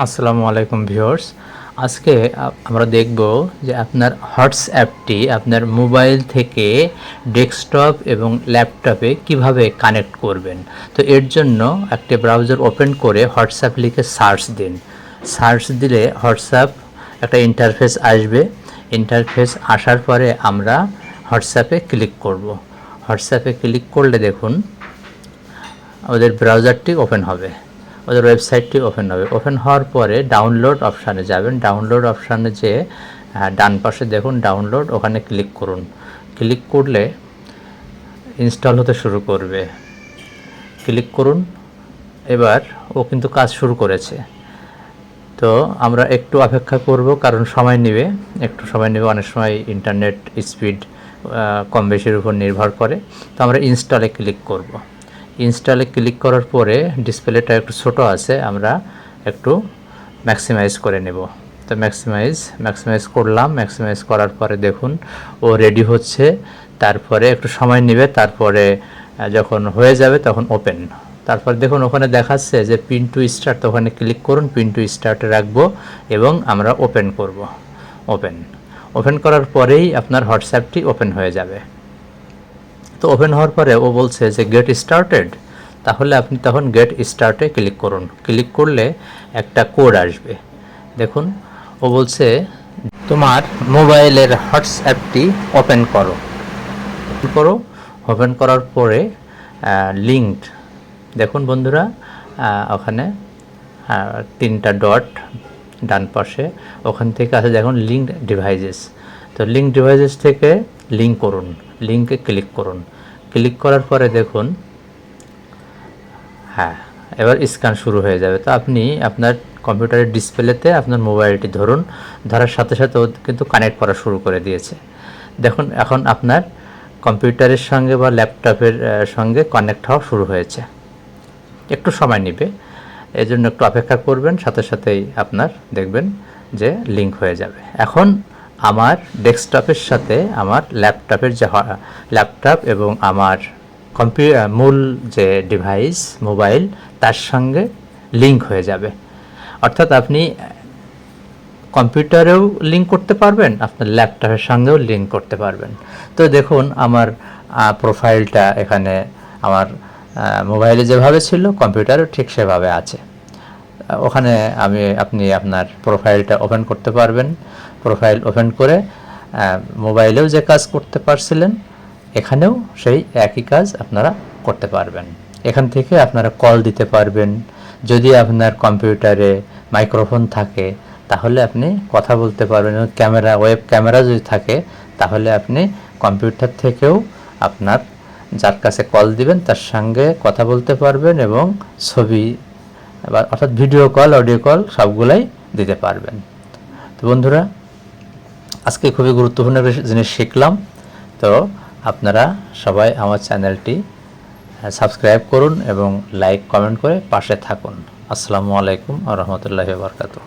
আসসালামু আলাইকুম ভিউয়ার্স। আজকে আমরা দেখব যে আপনার হোয়াটসঅ্যাপটি আপনার মোবাইল থেকে ডেস্কটপ এবং ল্যাপটপে কীভাবে কানেক্ট করবেন। তো এর জন্য একটি ব্রাউজার ওপেন করে হোয়াটসঅ্যাপ লিখে সার্চ দিন। সার্চ দিলে হোয়াটসঅ্যাপ একটা ইন্টারফেস আসবে। ইন্টারফেস আসার পরে আমরা হোয়াটসঅ্যাপে ক্লিক করব। হোয়াটসঅ্যাপে ক্লিক করলে দেখুন ওদের ব্রাউজারটি ওপেন হবে। ওদের ওয়েবসাইটটি ওপেন হবে। ওপেন হওয়ার পরে ডাউনলোড অপশানে যাবেন। ডাউনলোড অপশানে যে ডান পাশে দেখুন ডাউনলোড, ওখানে ক্লিক করুন। ক্লিক করলে ইনস্টল হতে শুরু করবে। ক্লিক করুন। এবার ও কিন্তু কাজ শুরু করেছে। তো আমরা একটু অপেক্ষা করব, কারণ সময় নেবে। একটু সময় নেবে, অনেক সময় ইন্টারনেট স্পিড কম বেশির উপর নির্ভর করে। তো আমরা ইনস্টলে ক্লিক করব। ইনস্টলে ক্লিক করার পরে ডিসপ্লেটা একটু ছোট আছে, আমরা একটু ম্যাক্সিমাইজ করে নেব। তো ম্যাক্সিমাইজ ম্যাক্সিমাইজ করলাম ম্যাক্সিমাইজ করার পরে দেখুন, ও রেডি হচ্ছে, তারপরে একটু সময় নেবে, তারপরে যখন হয়ে যাবে তখন ওপেন তারপর দেখুন, ওখানে দেখাচ্ছে যে পিন টু স্টার্ট ওখানে ক্লিক করুন পিন টু স্টার্টে রাখব এবং আমরা ওপেন করব ওপেন ওপেন করার পরেই আপনার হোয়াটসঅ্যাপটি ওপেন হয়ে যাবে। তো ওপেন হওয়ার পরে ও বলছে যে গেট স্টার্টেড তাহলে আপনি তখন গেট স্টার্টে ক্লিক করুন। ক্লিক করলে একটা কোড আসবে। দেখুন, ও বলছে, তোমার মোবাইলের হোয়াটসঅ্যাপটি ওপেন করো। করো। ওপেন করার পরে লিঙ্কড দেখুন বন্ধুরা ওখানে তিনটা ডট ডান পাশে, ওখান থেকে আছে দেখুন লিঙ্ক ডিভাইসেস তো লিঙ্ক ডিভাইসেস থেকে লিঙ্ক করুন। লিঙ্কে ক্লিক করুন। ক্লিক করার পরে দেখুন হ্যাঁ এবার স্ক্যান শুরু হয়ে যাবে। তো আপনি আপনার কম্পিউটারের ডিসপ্লেতে আপনার মোবাইলটি ধরুন, ধরার সাথে সাথে ও কিন্তু কানেক্ট করা শুরু করে দিয়েছে। দেখুন, এখন আপনার কম্পিউটারের সঙ্গে বা ল্যাপটপের সঙ্গে কানেক্ট হওয়া শুরু হয়েছে। একটু সময় নেবে। এই জন্য একটু অপেক্ষা করবেন, সাথে সাথেই আপনার দেখবেন যে লিঙ্ক হয়ে যাবে। এখন আমার ডেস্কটপের সাথে আমার ল্যাপটপের যে ল্যাপটপ এবং আমার কম্পিউ মূল যে ডিভাইস, মোবাইল, তার সঙ্গে লিঙ্ক হয়ে যাবে। অর্থাৎ আপনি কম্পিউটারেও লিঙ্ক করতে পারবেন, আপনার ল্যাপটপের সঙ্গেও লিঙ্ক করতে পারবেন। তো দেখুন, আমার প্রোফাইলটা এখানে আমার মোবাইলে যেভাবে ছিল, কম্পিউটারও ঠিক সেভাবে আছে। ওখানে আমি, আপনি আপনার প্রোফাইলটা ওপেন করতে পারবেন। প্রোফাইল ওপেন করে মোবাইলেও যে কাজ করতে পারছিলেন, এখানেও সেই একই কাজ আপনারা করতে পারবেন। এখান থেকে আপনারা কল দিতে পারবেন। যদি আপনার কম্পিউটারে মাইক্রোফোন থাকে, তাহলে আপনি কথা বলতে পারবেন। ক্যামেরা ওয়েব ক্যামেরা যদি থাকে, তাহলে আপনি কম্পিউটার থেকেও আপনার যার কাছে কল দিবেন, তার সঙ্গে কথা বলতে পারবেন এবং ছবি অর্থাৎ ভিডিও কল অডিও কল সবগুলাই দিতে পারবেন। তো বন্ধুরা, আজকে খুবই গুরুত্বপূর্ণ জিনিস শিখলাম। তো আপনারা সবাই আমার চ্যানেলটি সাবস্ক্রাইব করুন এবং লাইক কমেন্ট করে পাশে থাকুন। আসসালামু আলাইকুম রহমতুল্লাহ বারকাতুহ।